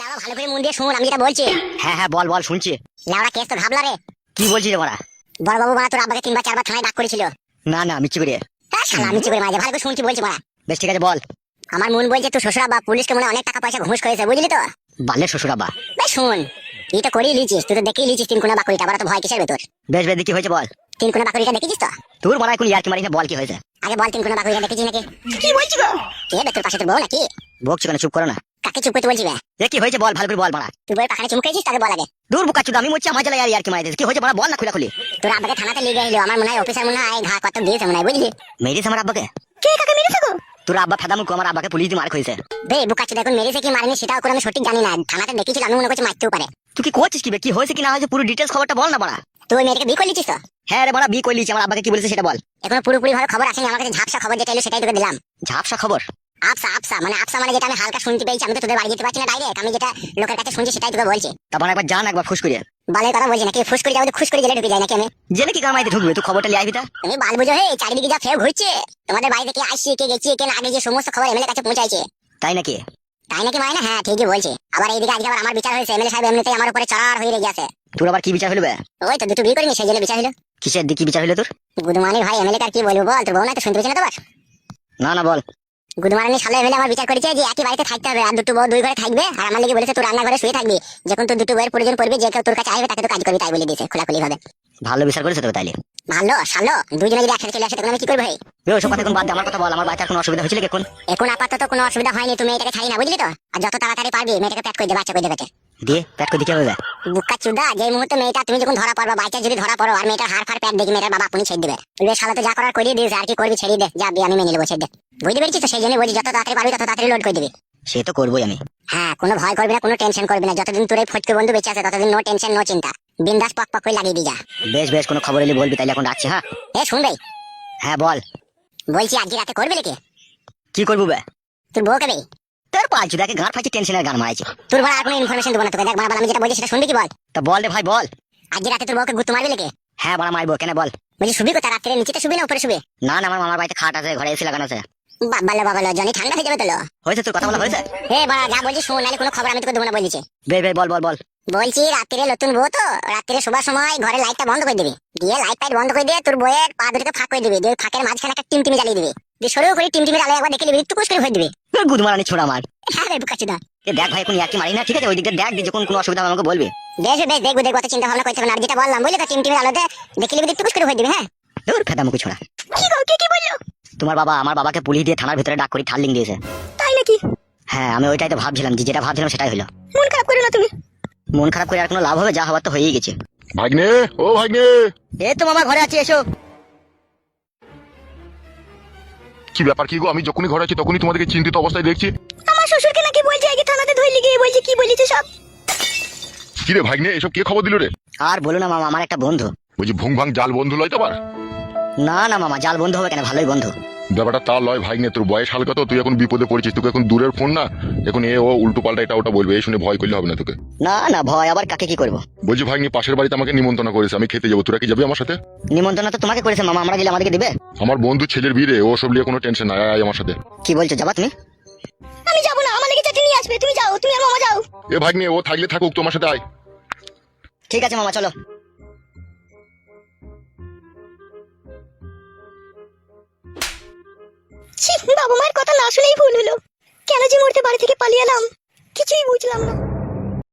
লাউড়া ভালো করে মন দিয়ে শুন আমি যেটা বলছি। হ্যাঁ হ্যাঁ বল বল শুনছি। লাউড়া কেস তো ঘাবলা রে। কি বলছিস রে মারা বড় বাবু তোর আব্বাকে তিনবার চারবার থানায় ডাক করেছিল। না না করে। হ্যাঁ শালা চিকরে মাঝে ভালো করে শুনছি বলছি মারা বেশ ঠিক আছে বল। আমার মন বলছে শ্বশুর আব্বা পুলিশকে মনে অনেক টাকা পয়সা ঘুষ করেছে বুঝলি তো? বালের শ্বশুর আব্বা। বেশ শুন। তুই তো করেই লিচিস তুই তো দেখেই লিচিস তিন কোনা বাকুড়িটা আবার তো ভয় কিসের ভেতর? বেশ বেশ কি হয়েছে বল। তিন কোনা বাকুড়িটা দেখেছিস তো? তোর মারা এখন ইয়ার কি মারিস না বল কি হয়েছে? আগে বল তিন কোনা বাকুড়িটা দেখেছিস নাকি? কি বলছি গো? কে তোর পাশে তোর বউ নাকি? বকছি কেন চুপ করো না। কাকে চুপ করতে বলছি বে এ কি হয়েছে বল ভালো করে বল মারা তুই বই পাখানে চুমকেছিস তাকে বল আগে। দূর বুকা চুদা আমি মরছি আমার জ্বালা ইয়ার কি মারিস কি হয়েছে মারা বল না খুলে খুলি তোর আব্বাকে থানাতে লিয়ে গেলো আমার মনে হয় অফিসার মনে হয় ঘা কত দিয়েছে মনে হয় বুঝলি? মেরিস আমার আব্বাকে? কে কাকে মেরেছে গো? তোর আব্বা ফেদা মুখ আমার আব্বাকে পুলিশ দিয়ে মার হয়েছে বে বুকাচ্ছি দেখুন মেরেছে কি মারেনি সেটাও করে আমি সঠিক জানি না। থানাতে দেখেছিল আমি মনে করছি মারতেও পারে। তুই কি করছিস কি বে? কি হয়েছে কি না হয়েছে? পুরো ডিটেলস খবরটা বল না মারা তুই মেয়েটাকে বিয়ে করলিছিস তো? হ্যাঁ রে মারা বি কইলিছি আমার আব্বাকে কি বলেছে সেটা বল। এখনও পুরোপুরি ভাবে খবর আসেনি আমার কাছে ঝাপসা খবর যেটা এলো সেটাই তোকে দিলাম। ঝাপসা খবর? আপসা আপসা মানে আপসা মানে যেটা আমি হালকা শুনতে পেয়েছি আমি তো তোদের বাড়ি যেতে পারছি না ডাইরেক্ট আমি যেটা লোকের কাছে শুনছি সেটাই তোকে বলছি। তারপর একবার জান একবার ফুস করিয়ে বালের কথা বলছি নাকি? ফুস করে যাব খুশ করে গেলে ঢুকে যায় নাকি আমি? জেনে কি কামাইতে ঢুকবে? তুই খবরটা লিয়ে আইবি তা? তুমি বাল বুঝো হে চারিদিকে যা ফের ঘুরছে। তোমাদের বাড়ি থেকে আসছি কে গেছি কে না আগে যে সমস্ত খবর এমএলএ কাছে পৌঁছাইছে। তাই নাকি? তাই নাকি মানে? হ্যাঁ ঠিকই বলছে। আবার এইদিকে আজকে আবার আমার বিচার হয়েছে এমএলএ সাহেব এমনিতেই আমার উপরে চড়ার হয়ে গেছে তোর আবার কি বিচার হইল বে? ওই তো দুটো বিয়ে করিনি সেই জন্য বিচার হলো। কিসের দিকে বিচার হইল তোর? গুদমানি ভাই এমএলএ কার কি বলব বল? তোর বউ না তো শুনতে পেয়েছি না তোমার না না বল। গুদমানি সালে মিলে আমার বিচার করেছে যে একই বাড়িতে থাকতে হবে আর দুটো বউ দুই ঘরে থাকবে আর আমার লেগে বলেছে তুই রান্নাঘরে শুয়ে থাকবি। যখন তোর দুটো বউয়ের প্রয়োজন পড়বে যে কেউ তোর কাছে আসবে তাকে তো কাজ করবি তাই বলে দিয়েছে খোলাখুলি ভাবে। ভালো বিচার করেছে তাইলে? ভালো সালো দুজনে যদি একসাথে চলে আসে তখন আমি কি করব ভাই? এ ওসব কথা বাদ দে, আমার কথা বল আমার বাচ্চার কোনো অসুবিধা হয়েছিল এখন? এখন আপাতত কোনো অসুবিধা হয়নি তুমি এটাকে ছাড়ি না বুঝলি তো? আর যত তাড়াতাড়ি পারবি মেয়েটাকে প্যাক করে দে বাচ্চা করে দেবে দিয়ে প্যাট করে দিতে হবে। বুকা চুদা যে মুহূর্তে মেয়েটা তুমি যখন ধরা পড়বা বাইচা যদি ধরা পড়ো আর মেয়েটার হার ফার প্যাক দেখি মেয়েটার বাবা আপনি ছেড়ে দেবে। বলবে শালা তো যা করার করিয়ে দিস আর কি করবি ছেড়ে দে। যা আমি মেনে নেব ছেড়ে দে। বুঝতে পেরেছিস তো? সেই জন্য বলছি যত তাড়াতাড়ি পারবি তত তাড়াতাড়ি লোড করে দিবি। সে তো করবোই আমি। হ্যাঁ কোনো ভয় করবি না কোনো টেনশন করবি না। যতদিন তোর এই ফটকে বন্ধু বেঁচে আছে ততদিন নো টেনশন নো চিন্তা। বিন্দাস পক পক করে লাগিয়ে দিয়ে যা। বেশ বেশ কোনো খবর এলে বলবি তাইলে এখন রাখছি হ্যাঁ? এ শুনবে হ্যাঁ বল। বলছি আজকে রাতে করবি নাকি? কি করব বে? তোর বউ কবে তোর পাঁচ গান ফাঁচি টেনশনের গান মারাইছে। তোর আর কোনো ইনফরমেশন দেবো না তোকে। দেখ বাবা আমি যেটা বলছি সেটা শুনবি কি বল? তা বল রে ভাই বল। রাতে তোর বউকে গুত্তু মারবে নাকি? হ্যাঁ বড় মারবো। কেন বল? বলছি শুবি রাত্রে নিচেতে শুবি না উপরে শুবি? না না আমার মামার বাড়িতে খাট আছে ঘরে এসে লাগানো আছে। জনি ঠান্ডা হয়ে যাবে তো হয়েছে তোর কথা বলা হয়েছে? হে বাবা যা বলছি শোন কোনো খবর আমি তোকে দেবো না বলছি। বে বে বল বল বল। বলছি রাত্রে নতুন বউ তো রাত্রে শোবার সময় ঘরে লাইটটা বন্ধ করে দিবি। দিয়ে লাইট ফাইট বন্ধ করে দিয়ে তোর বইয়ের পা দুটোকে ফাঁক করে দিবি। দিয়ে ফাঁকের মাঝখানে একটা টিম টিমি জ্বালিয়ে দিবি। দিয়ে সরু করে টিম টিমি জ্বালিয়ে একবার দেখে নিবি একটু কুস করে ভরে দিবি। গুদ মারানি ছোড়া মার। হ্যাঁ রে বুকাচুদা এ দেখ ভাই এখন ইয়ার্কি মারি না ঠিক আছে? ওই দিকটা দেখ যখন কোনো অসুবিধা আমাকে বলবি। বেশ বেশ দেখব দেখব অত চিন্তা ভাবনা করতে হবে না। আর যেটা বললাম বুঝলি তো টিম টিমি আলোতে দেখে নিবি একটু কুস করে ভরে দিবি হ্যাঁ? দূর ফেদা মুখে ছোড়া। কি গো কে কি বলল? তোমার বাবা আমার বাবাকে পুলিশ দিয়ে থানার ভিতরে ডাক করে ঠাল্লিং দিয়েছে। তাই নাকি? হ্যাঁ আমি ওইটাই তো ভাবছিলাম যে যেটা ভাবছিলাম সেটাই হলো। মন খারাপ করো না তুমি। মন খারাপ করে আর কোনো লাভ হবে যা হওয়ার তো হয়েই গেছে। ভাগ্নে ও ভাগ্নে। এই তো মামা ঘরে আছি এসো। কি ব্যাপার কি গো? আমি যখনই ঘরে আছি তখনই তোমাদেরকে চিন্তিত অবস্থায় দেখছি। আমার শ্বশুরকে নাকি বলছে আগে থানাতে ধরলি গিয়ে বলছে কি বলেছে সব? কি রে ভাগ্নে এসব কে খবর দিল রে? আর বলো না মামা আমার একটা বন্ধু। বলছি ভুং ভাং জাল বন্ধু লয় তোমার আবার? না না মামা জাল বন্ধু হবে কেন? ভালোই বন্ধু। ব্যাপারটা তা লয় ভাগ্নে তোর বয়স হালকা তো তুই এখন বিপদে পড়েছিস তোকে এখন দূরের ফোন না? এখন এ ও উল্টো পাল্টা এটা ওটা বলবে এই শুনে ভয় করলে হবে না তোকে। না না ভয় আবার কাকে কি করব? বলছি ভাগ্নি পাশের বাড়িতে আমাকে নিমন্ত্রণ করেছে আমি খেতে যাব তোরা কি যাবি আমার সাথে? নিমন্ত্রণ তো তোমাকে করেছে মামা আমরা গেলে আমাদেরকে দিবে? আমার বন্ধু ছেলের বিয়ে ও সব নিয়ে কোনো টেনশন নাই আয়, আয় আমার সাথে। কি বলছো যাবা তুমি? আমি যাব না আমার লেগে চাটনি নিয়ে আসবে তুমি যাও তুমি আর মামা যাও। এ ভাগ্নে ও থাকলে থাকুক তোমার সাথে আয়। ঠিক আছে মামা চলো। বাবা মায়ের কথা না শুনেই ভুল হলো। কেন যে মরতে বাড়ি থেকে পালিয়ে এলাম? কিছুই বুঝলাম না।